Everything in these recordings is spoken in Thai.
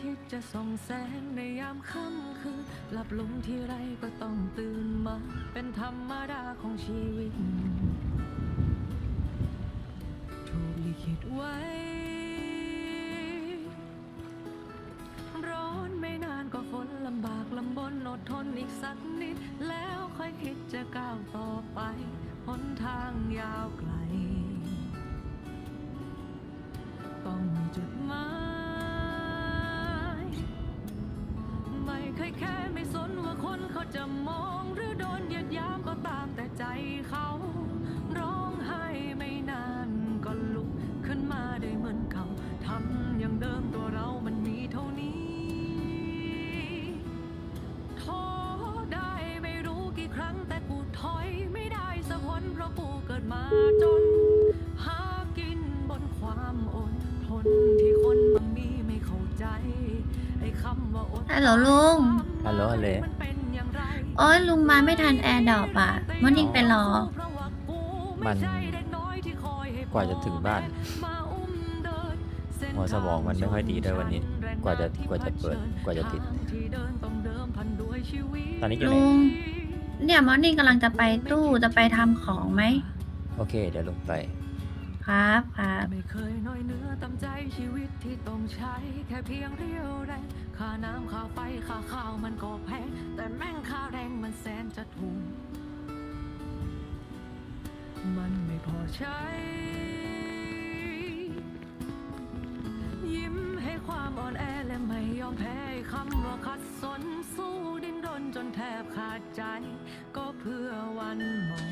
ที่ดวงอาทิตย์จะส่องแสงในยามค่ำคืนหลับลงที่ไรก็ต้องตื่นมา เป็นธรรมดาของชีวิต แค่ไม่สนว่าคนเขาจะมองหรือโดนเหยียดหยามก็ตามแต่ใจเขา ร้องไห้ไม่นานก็ลุกขึ้นมาได้เหมือนเขาทำอย่างเดิมตัวเรามันมีเท่านี้ท้อได้ไม่รู้กี่ครั้งแต่กูถอยไม่ได้สักคนเพราะกูเกิดมาจน หากินบนความอดทนที่คนบางมีไม่เข้าใจไอ้คำว่าอด ฮัลโหลลุง ฮัลโหลฮัลโหลมันเป็นอย่างไรโอ้ยลุงมาไม่ทันแอร์ดรอปอะมอนิ่งไปรอ มันกว่าจะถึงบ้าน หัวสมองมันไม่ค่อยดีด้วยวันนี้ กว่าจะกว่าจะเปิดกว่าจะติด ตอนนี้อยู่ไหนลุง เนี่ยมอนิ่งกำลังจะไปตู้จะไปทำของไหม โอเค เดี๋ยวลงไป ครับครับไม่เคยน้อยเนื้อตำใจชีวิตที่ต้องใช้ แค่เพียงเรียวแรงค่าน้ำค่าไฟค่าข้าวมันก็แพง แต่แม่งค่าแรงมันแสนจะถูกมันไม่พอใช้ ยิ้มให้ความอ่อนแอและไม่ยอมแพ้คำว่าคัดสนสู้ดิ้นรนจนแทบขาดใจ ก็เพื่อวันใหม่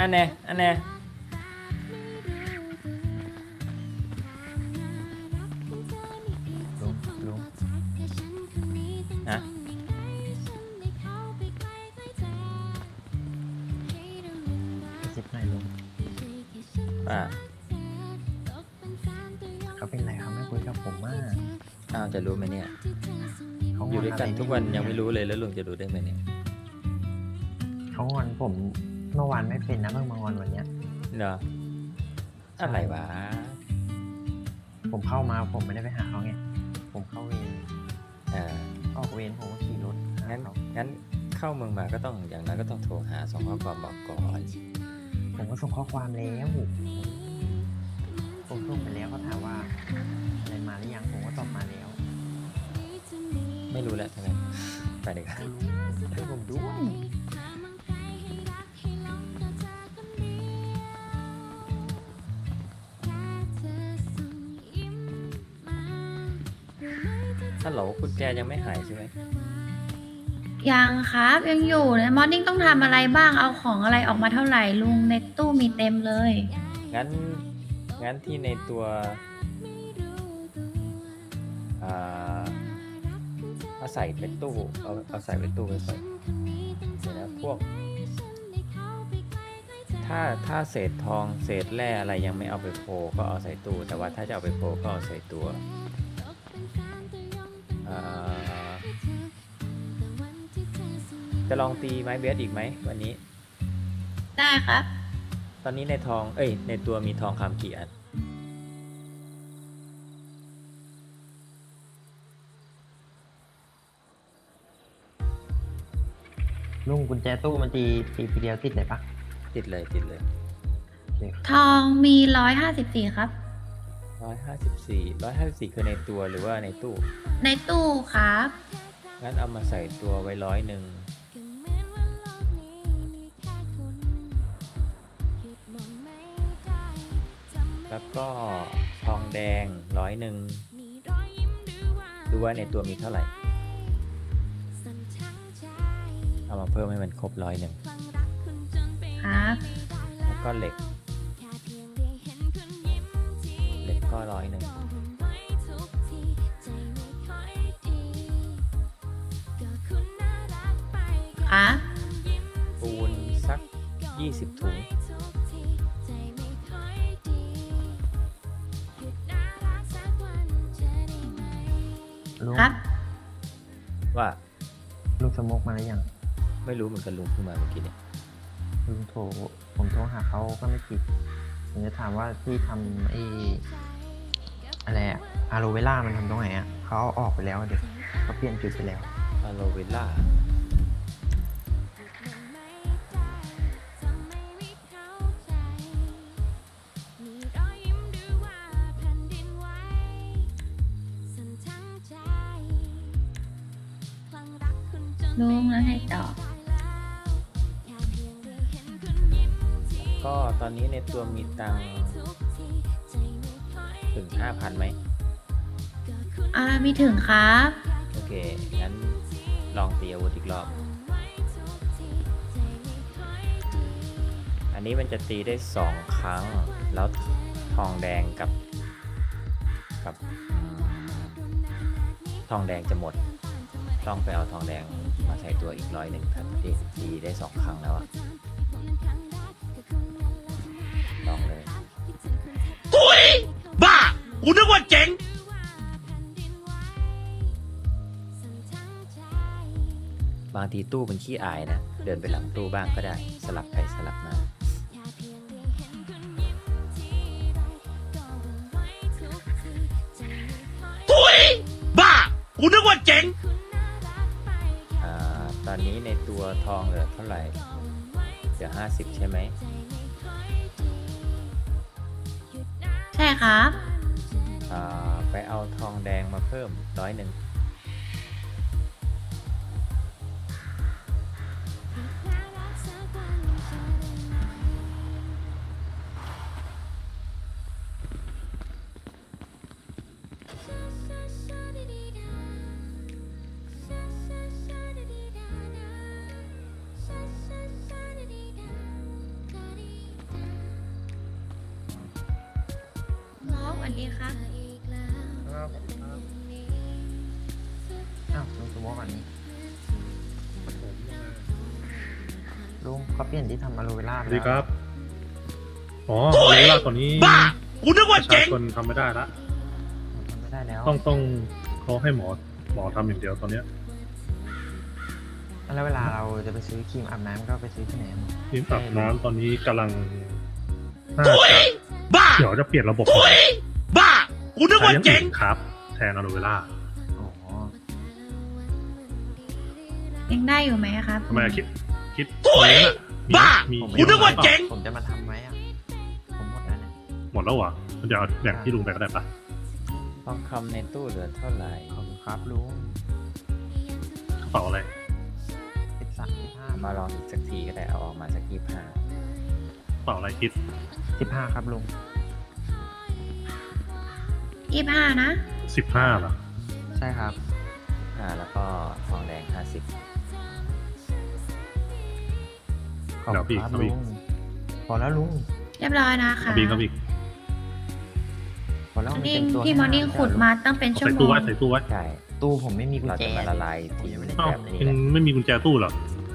อันแน่อันแน่ลุงลุงนะจิบหน่อยลุงอ่าเขาเป็นไรเขาไม่คุยกับผมมากอ้าวจะรู้ไหมเนี่ย เขาองยู่อนด้วยกันอะไรทุกวันไม่ยังไม่รู้เลยแล้วลุงจะรู้ได้ไหมเนี่ย เขางอนผมเมื่อวานไม่เป็นนะเพิ่งมางอนวันเนี้ยเนาะอะไรวะ ผมเข้ามาผมไม่ได้ไปหาเขาไงผมเข้าเวรอ่าออกเวรผมก็ขี่รถหางั้นเขางั้นเข้าเมืองมาก็ต้องอย่างนั้นก็ต้องโทรหาสองข้อความบอกก่อนผมก็ส่งข้อความแล้วผมส่งไปแล้วเขาถามว่าอะไรมาหรือยังผมก็ตอบมาแล้วไม่รู้แล้วทั้งนั้นไปดีกว่าเขารู้ช่วยผมด้วย ถ้าโหลกุญแจยังไม่หายใช่ไหมยังครับ ยังอยู่นะมอร์นิ่งต้องทำอะไรบ้างเอาของอะไรออกมาเท่าไหร่ลุงในตู้มีเต็มเลย งั้น งั้นที่ในตัวอ่าเอาใส่เป็นตู้ เอาเอาใส่เป็นตู้ไปก่อนเดี๋ยวนะพวก ถ้าถ้าเศษทองเศษแร่อะไรยังไม่เอาไปโพลก็เอาใส่ตู้ แต่ว่าถ้าจะเอาไปโพลก็เอาใส่ตัว จะลองตีไม้เบสอีกไหมวันนี้ ได้ครับ ตอนนี้ในทอง เอ้ย ในตัวมีทองคำกี่อัน ลุงกุญแจตู้มันตีตีทีเดียวติดเลยปะติดเลยติดเลยโอเคครับทองมีร้อยห้าสิบสี่ครับ ร้อยห้าสิบสี่ร้อยห้าสิบสี่คือในตัวหรือว่าในตู้ ในตู้ครับ งั้นเอามาใส่ตัวไว้ร้อยหนึ่ง แล้วก็ทองแดงร้อยหนึ่งดูว่าในตัวมีเท่าไหร่ เอามาเพิ่มให้มันครบร้อยหนึ่งครับแล้วก็เหล็ก เหล็กก็ร้อยหนึ่งครับปูนสักยี่สิบถุง ลุงครับ ว่าลุงสโมกมาหรือยังไม่รู้เหมือนกันลุงเพิ่งมาเมื่อกี้เนี่ยลุงโทรผมโทรหาเขาก็ไม่ติดผมจะถามว่าที่ทำไอ้อะไรอะอะโลเวล่ามันทำตรงไหนอะเขาเอาออกไปแล้วอะเด็กเขาเปลี่ยนจุดไปแล้วอะโลเวล่า ตอนนี้ในตัวมีตังค์ถึงห้าพันไหม อ่ามีถึงครับ โอเค งั้นลองตีอาวุธอีกรอบ อันนี้มันจะตีได้สองครั้ง แล้วทองแดงกับ กับอืมทองแดงจะหมด ต้องไปเอาทองแดงมาใส่ตัวอีกร้อยหนึ่งครับตีตีได้สองครั้งแล้วอะ ลองเลยบ้า กูนึกว่าเจ๋ง บางทีตู้มันขี้อายนะ เดินไปหลังตู้บ้างก็ได้ สลับไปสลับมาทุยบ้า กูนึกว่าเจ๋งอ่าตอนนี้ในตัวทองเหลือเท่าไหร่ เหลือห้าสิบใช่ไหม ใช่ครับ อ่าไปเอาทองแดงมาเพิ่มร้อยหนึ่ง ดีแล้วครับ อ๋อโอ้ยเวลาตอนนี้บ้ากูนึกปว่าระชาเจ๋ง ชนทำไม่ได้ละ ทำไม่ได้แล้วต้องต้องเขาให้หมอหมอทำอย่างเดียวตอนเนี้ยแล้วเวลาเราจะไปซื้อครีมอาบน้ำก็ไปซื้อที่ไหนหมอทีมอาบน้ำตอนนี้กำลังน่าถุยจะบ้า เดี๋ยวจะเปลี่ยนระบบถุยบ้า กูนึกใช้ว่าอย่างเจ๋อื่งนครับ แทนอะโลเวล่าอ๋อยังได้อยู่ไหมครับ ทำไมอะคิดคิดถุยนี้น่ะมี บ้ามีผมกูนึกว่าเจ๋ง ผมจะมาทำไว้อะผมหมดแล้วเนี่ยหมดแล้วเหรอเดี๋ยวเอาแบ่งที่ลุงไปก็ได้ปะทองคำในตู้เหลือเท่าไหร่ขอบคุณครับลุงกระเป๋าอะไรสิบสามสิบห้ามาลองอีกสักทีก็ได้เอาออกมาสักยี่ห้ากระเป๋าอะไรคิดสิบห้าครับลุงยี่ห้านะสิบห้าเหรอใช่ครับห้าแล้วก็ทองแดงห้าสิบ ขอบเดี๋ยวพี่คุณครับเอาอีลุก งพอแล้วลุงเรียบร้อยนะคะ เอาบีกเอาบีกพอแล้วมอร์มันนิ่เป็งนตัวที่มอร์นิ่งให้ขุดมาตั้งเป็นเอาชั่วใส่โมตู้ง ไว้ใส่ตู้ไว้ใช่ตู้ผมไม่มีกุญเราแจจะมาละลายผมทิ้งยังไม่ได้เอ้าแบบนี้ยังแหละไม่มีกุญแจตู้เหรอ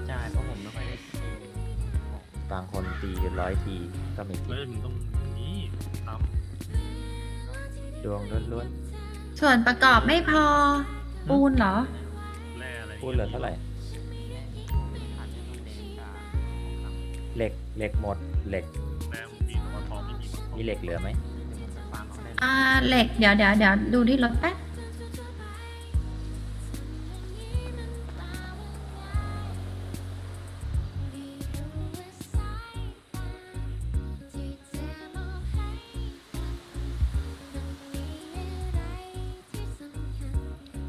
ใช่เพราะผมไม่ค่อยได้บางคนตีร้อยทีก็ไม่ติไม่ดมึงต้องนี่ทดวงล้วนส่วนประกอบไม่พอ ปูนเหรอำแร่อะไรๆพูดเหลือเท่าไหร่ เหล็กเหล็กหมดเหล็กแร่มึงมีแต่ว่าทองไม่มีมีเหล็กเหลือไหมอ่าเหล็กเดี๋ยวเดี๋ยวเดี๋ยวดูที่รถแป๊บ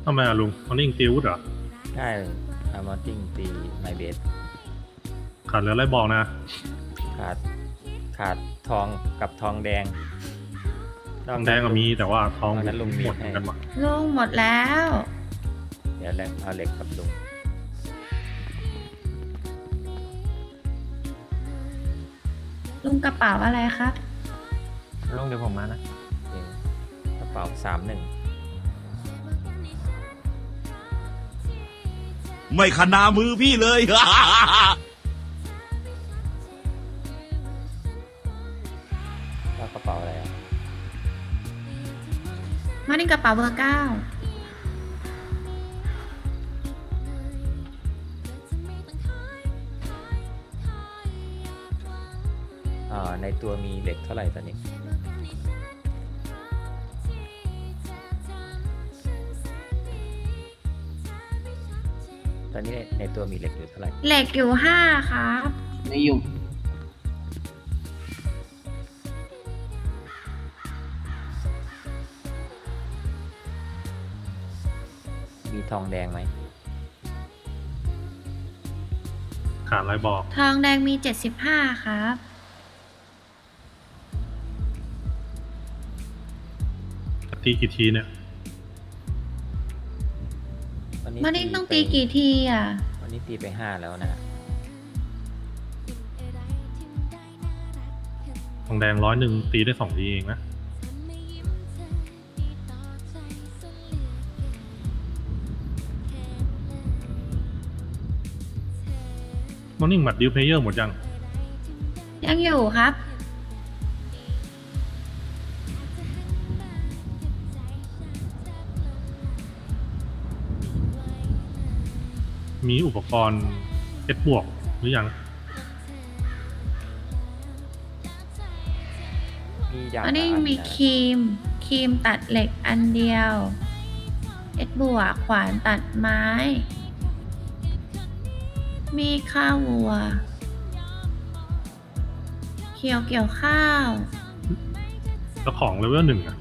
ทำไมอะลุงมันนิ่งติวเหรอใช่อามอติ้งตีไมเบส ขาดเหลืออะไรบอกนะ ขาดขาดทองกับทองแดงทองแดงก็มีแต่ว่าทองเอานั้นลุงมีหมดเหให้มือนกันว่ะลุงหมดแล้ว เดี๋ยวแหลกเอาเหล็กกับลุงลุงกระเป๋าอะไรครับลุงเดี๋ยวผมมานะเองกระเป๋าสามหนึ่งไม่ขนามือพี่เลย มอร์นิ่งกระเป๋าเบอร์เก้าอ่าในตัวมีเหล็กเท่าไหร่ตอนนี้ ตอนนี้ในในตัวมีเหล็กอยู่เท่าไหร่ เหล็กอยู่ห้าครับไม่อยู่ ทองแดงไหมขาดอะไรบอก ทองแดงมีเจ็ดสิบห้าครับ ตีกี่ทีเนี่ย วันนี้มอร์นิ่งต้องตีไปกี่ทีอะ วันนี้ตีไปห้าแล้วนะทองแดงร้อยหนึ่งตีได้สองทีเองนะ มอร์นิ่งหมัดดิวเพลเยอร์หมดยัง ยังอยู่ครับ มีอุปกรณ์เอสบวกหรือยัง มีอย่างอันนี้ละมีนะครีมครีมตัดเหล็กอันเดียว เอ็ดบัวขวานตัดไม้ มีข้าววัว เขียวเกี่ยวข้าว แล้วของเลเวลหนึ่งอะ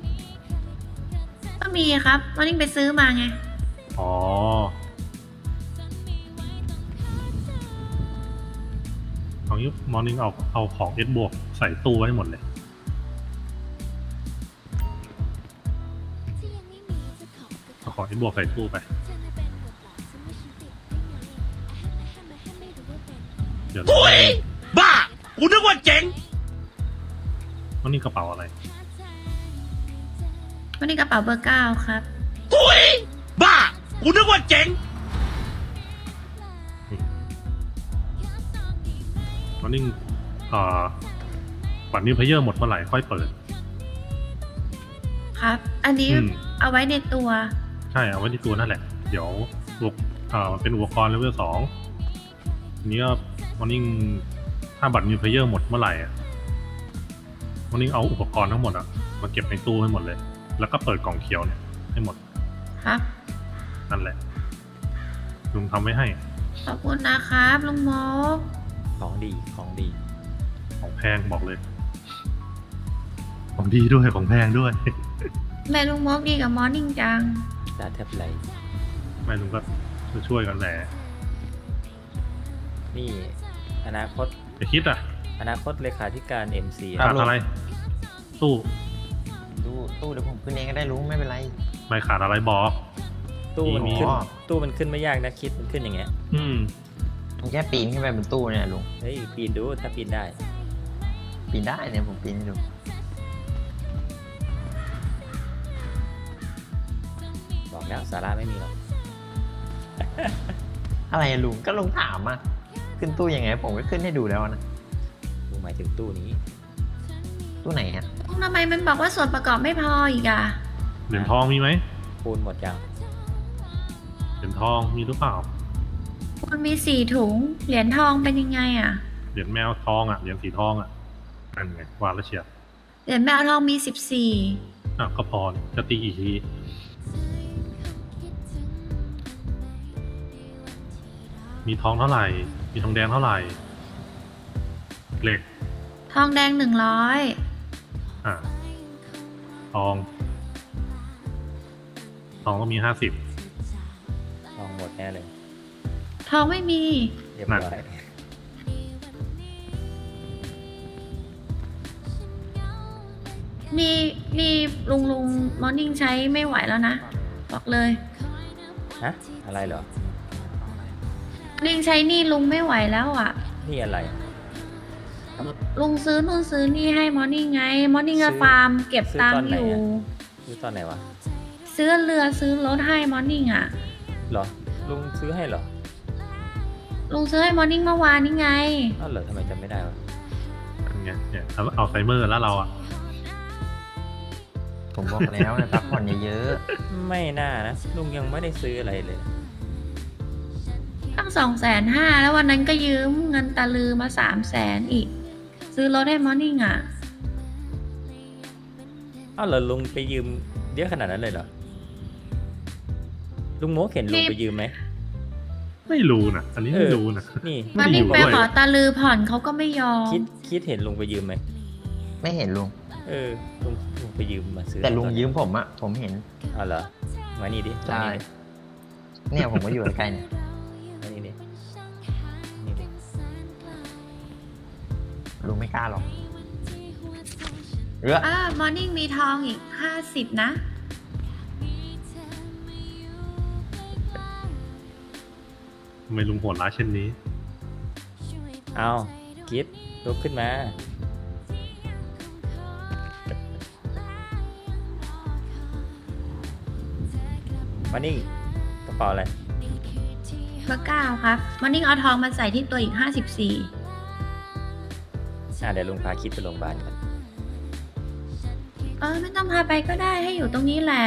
ก็มีครับวันนี้ไปซื้อมาไง อ๋อ เอางี้มอร์นิ่งเอาเอาของเอสบวกใส่ตู้ไว้ให้หมดเลย เอาของเอสบวกใส่ตู้ไป อุ้ยบ้า กูนึกว่าเจ๋งแล้นี่กระเป๋าอะไร วันนี้กระเป๋าเบอร์เก้าครับ อุ้ยบ้า กูนึกว่าเจ๋งวันนี้อ่าบัตรนี้เพย์เยอร์หมดเมื่อไหร่ค่อยเปิด ครับ อันนี้เอาไว้ในตัว ใช่เอาไว้ในตัวนั่นแหละ เดี๋ยวอุปอ่ามันเป็นอุปกรณ์เลเวลสองนี่ก็ มอร์นิ่งถ้าบัตรนิวเพเยอร์หมดเมื่อไหร่อะมอร์นิ่งเอาอุปกรณ์ทั้งหมดอะมาเก็บในตู้ให้หมดเลย แล้วก็เปิดกล่องเขียวเนี่ยให้หมดครับนั่นแหละ ลุงทำไว้ให้ ขอบคุณนะครับลุงโมกของดีของดี ของแพงบอกเลย ของดีด้วยของแพงด้วยแม่ลุงโมกดีกับมอร์นิ่งจังดาแทบไหลไม่ลุงก็ช่วยๆกันแหละนี่ อนาคตอย่าคิดอะอนาคตเลขาธิการ MC ครัขาบ ดอะไรตู้ตู้ตู้เดี๋ยวผมขึ้นเองก็ได้ลุงไม่เป็นไร ไม่ขาดอะไรบอก ตู้มันมีขึ้น อ๋อ ตู้มันขึ้นไม่ยากนะคิดมันขึ้นอย่างเงี้ย อืม ผมแค่ปีนขึ้นไปบนตู้เนี่ยลุงเฮ้ยปีนดูถ้าปีนได้ ปีนได้เนี่ยผมปีนให้ดูบอกแล้วสาระไม่มีหรอกอะไรอะลุงก็ลุงถามอะ ขึ้นตู้ยังไง ผมก็ขึ้นให้ดูแล้วนะดูหมายถึงตู้นี้ ตู้ไหนอะลุงทำไมมันบอกว่าส่วนประกอบไม่พออีกอะเหรียญทองมีไหมปูนหมดยังเหรียญทองมีหรือเปล่ามันมีสี่ถุง เหรียญทองเป็นยังไงอะเหรียญแมวทองอะเหรียญสีทองอะนั่นไงวางแล้วเชียร์เหรียญแมวทองมีสิบสี่อะก็พอนี่จะตีกี่ทีมีทองเท่าไหร่ มีทองแดงเท่าไหร่ เหล็ก ทองแดงหนึ่งร้อยอะทอง ทองก็มีห้าสิบ ลองหมดแน่เลยทองไม่มี เรียบนั่นร้อยนี่นี่ลุงลุงมอร์นิ่งใช้ไม่ไหวแล้วนะ บอกเลย ฮะอะไรเหรอ ลิงใช้หนี่ลุงไม่ไหวแล้วอะ นี่อะไร ลุงซื้อนู่นซื้อนี่ให้มอร์นิ่งไง มอร์นิ่งก็ซื้อฟาร์มเก็บซื้อตังตอนค์ไหนอยู่อะซื้อตอนไหนวะซื้อเรือซื้อรถให้มอร์นิ่งอะ เหรอ ลุงซื้อให้เหรอลุงซื้อให้มอร์นิ่งเมื่อวานนี่ไง อ้าวเหรอทำไมจำไม่ได้วะนั่นไงเนี่ยเอาไซเมอร์แล้วเราอะ ผมบอกแล้วนะพักผ่อนเยอะไม่น่านะ ลุงยังไม่ได้ซื้ออะไรเลยตั้ งสองแสนห้าแล้ววันนั้นก็ยืมเงินตาลือมาสามแสนอีก ซื้อรถให้มอร์นิ่งอะ อ้าวเหรอลุงไปยืมเยอะขนาดนั้นเลยเหรอ ลุงโมกเห็นลุงนี่ไปยืมไหม ไม่รู้นะอันนี้เอไม่อรู้นะนี่มอร์นิ่งไปขอตาลือผ่อนเขาก็ไม่ยอม คิดคิดเห็นลุงไปยืมไหมๆไม่เห็นลุง เออลุงลุงไปยืมมาซื้อแต่ลุงอนยืมผมอะผมเห็น อ้าวเหรอ มานี่ดิใช่มานี่ดิเนี่ยผมก็อยู่ใกล้ๆเนี่ย ลุงไม่กล้าหรอกเอออ่ามอร์นิ่งมีทองอีกห้าสิบนะ ทำไมลุงโหดร้ายเช่นนี้ เอาคิดลุกขึ้นมา มานี่กระเป๋าอะไร เบอร์เก้าครับมอร์นิ่งเอาทองมาใส่ที่ตัวอีกห้าสิบสี่ อ่าเดี๋ยวลุงพาคิดไปโรงพยาบาลกันเออไม่ต้องพาไปก็ได้ให้อยู่ตรงนี้แหละ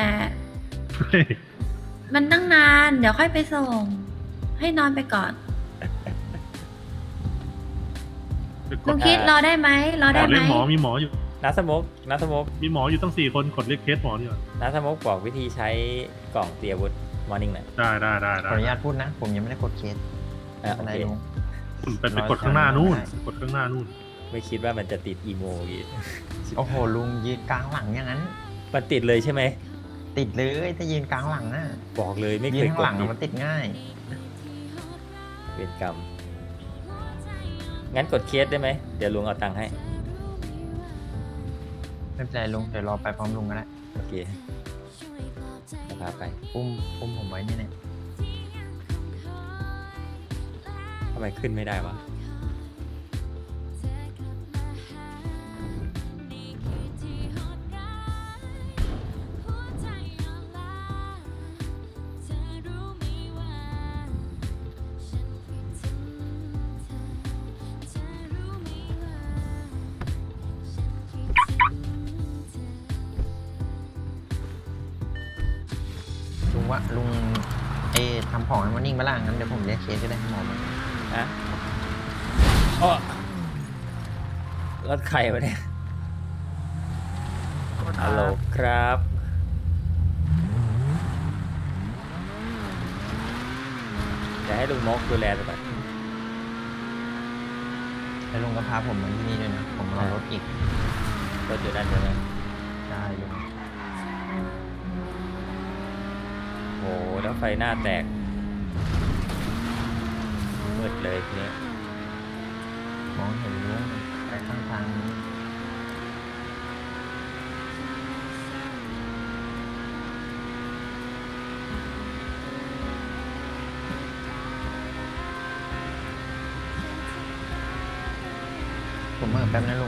เฮ้ยมันตั้งนาน เดี๋ยวค่อยไปส่ง ให้นอนไปก่อนไปกลุดงคิดรอได้ไหมรอได้ไหเรีมยกหมอมีหมออยู่น้าสมกน้าสมกมีหมออยู่ตั้งสี่คนกดเรียกเคสหมอดีกว่าน้าสมกบอกวิธีใช้กล่องเตรียมอาวุธมอร์นิ่งหน่อยได้ได้ได้ขได้ออนุญาตพูดนะ ผมยังไม่ได้กดเคสอะอะโอไรเคลุงคุณไปไปกดข้างหน้านู่นได้กดข้างหน้านู่น ไม่คิดว่ามันจะติดอีโมอีกโอ้โหลุงยืนกลางหลังอย่างนั้น มันติดเลยใช่ไหม ติดเลยถ้ายืนกลางหลังน่ะบอกเลยไม่ยืเคนยข้างกหดลังติดมันติดง่าย เวรกรรม งั้นกดเคสได้ไหม เดี๋ยวลุงเอาตังค์ให้ ไม่เป็นไรลุงเดี๋ยวรอไปพร้อมลุงก็ได้โอเคเดี๋ยวพาไปอุ้มอุ้มผมไว้นี่เนี่ยทำไมขึ้นไม่ได้วะ เดี๋ยวผมเรียกเคสก็ได้หมอมาอะอ้อรถใครวะเนี่ยฮัลโหลครับเดี๋ยวให้ลุงมกดูแลไปก่อนแล้วลุงก็พาผมมาที่นี่ด้วยนะ ผมเอรถอีกรถอยู่ด้านบนนะได้ลุงโหแล้วไฟหน้าแตก มืดเลยทีนี้มองเห็นลุงไปข้างทางนี้ผมเมื่อแป๊บนะลุง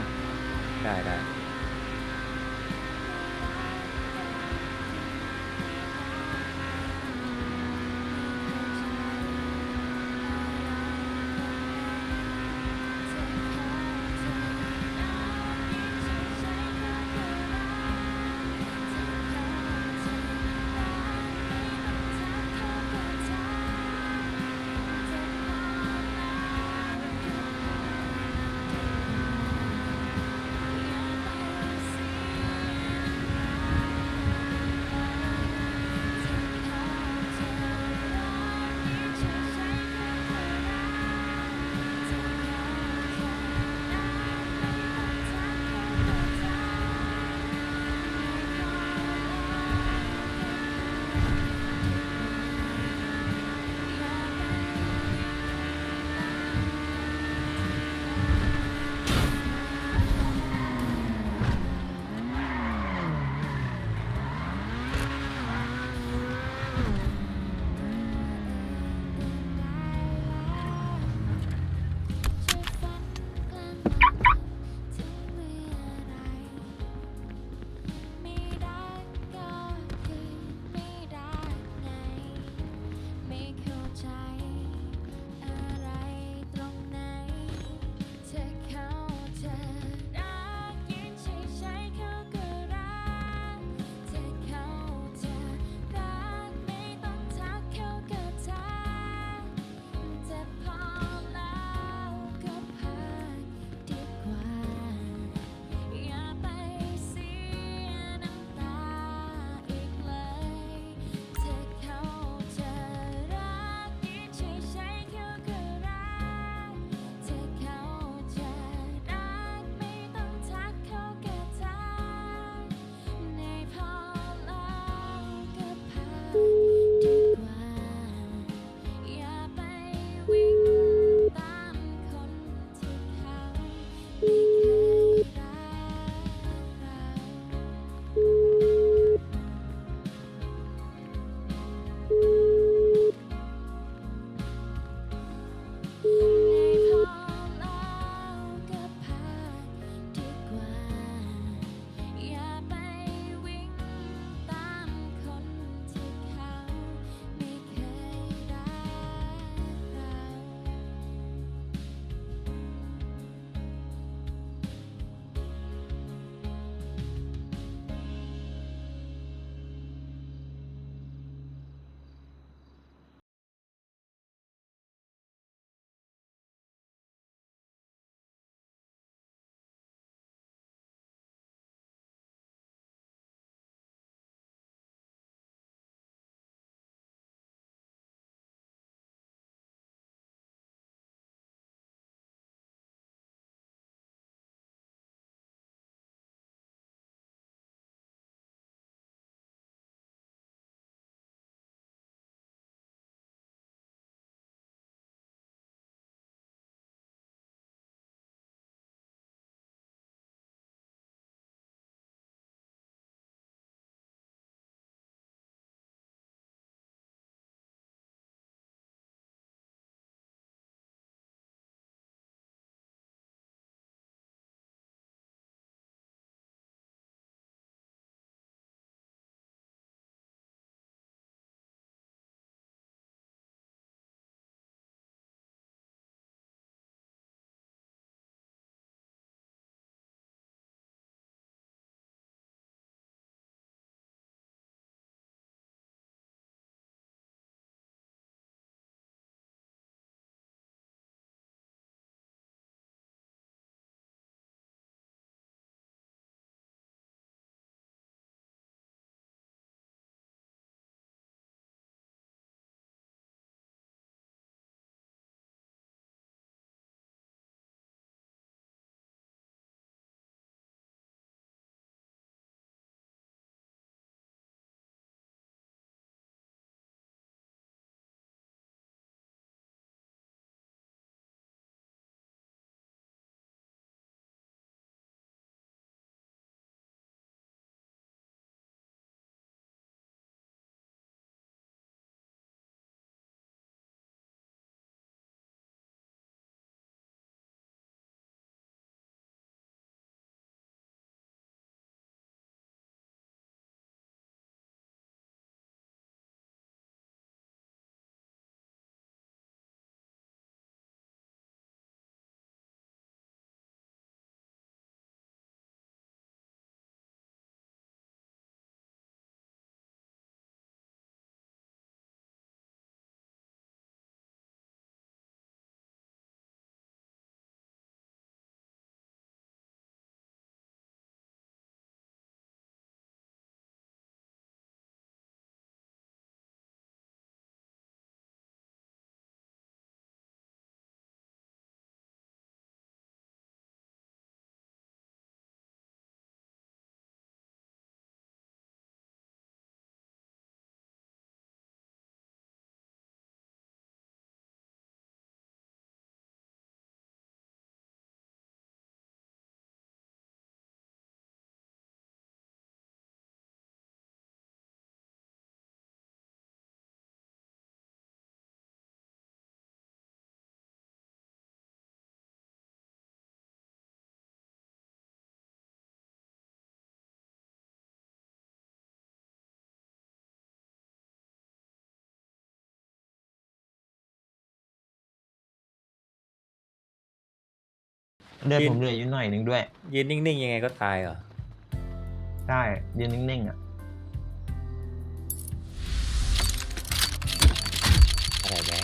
เลือดยืนผมเหลืออยู่หน่อยหนึ่งด้วย ยืนนิ่งๆยังไงก็ตายเหรอ ใช่ยืนนิ่งๆอะอะไรแวะ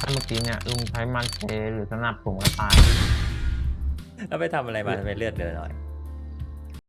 ถ้าเมื่อกี้เนี่ยลุงใช้มันเทหรือสนับผมก็ตาย แล้วไปทำอะไรมาทำไมเลือดเหลือหน่อย